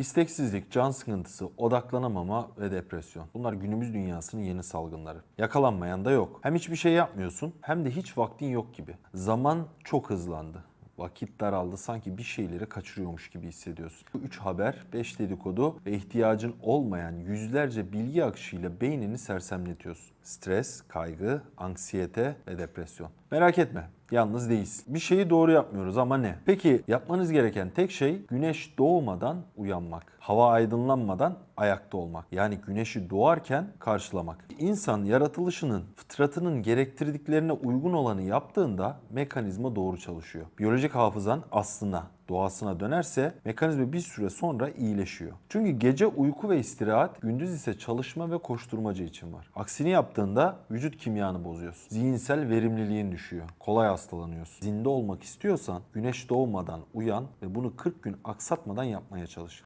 İsteksizlik, can sıkıntısı, odaklanamama ve depresyon. Bunlar günümüz dünyasının yeni salgınları. Yakalanmayan da yok. Hem hiçbir şey yapmıyorsun hem de hiç vaktin yok gibi. Zaman çok hızlandı. Vakit daraldı sanki bir şeyleri kaçırıyormuş gibi hissediyorsun. 3 haber, 5 dedikodu ve ihtiyacın olmayan yüzlerce bilgi akışıyla beynini sersemletiyorsun. Stres, kaygı, anksiyete ve depresyon. Merak etme, yalnız değilsin. Bir şeyi doğru yapmıyoruz ama ne? Peki yapmanız gereken tek şey güneş doğmadan uyanmak. Hava aydınlanmadan ayakta olmak. Yani güneşi doğarken karşılamak. İnsan yaratılışının, fıtratının gerektirdiklerine uygun olanı yaptığında mekanizma doğru çalışıyor. Biyolojik hafızan aslına, doğasına dönerse mekanizma bir süre sonra iyileşiyor. Çünkü gece uyku ve istirahat, gündüz ise çalışma ve koşturmaca için var. Aksini yaptığında vücut kimyanı bozuyorsun. Zihinsel verimliliğin düşüyor. Kolay hastalanıyorsun. Zinde olmak istiyorsan güneş doğmadan uyan ve bunu 40 gün aksatmadan yapmaya çalış.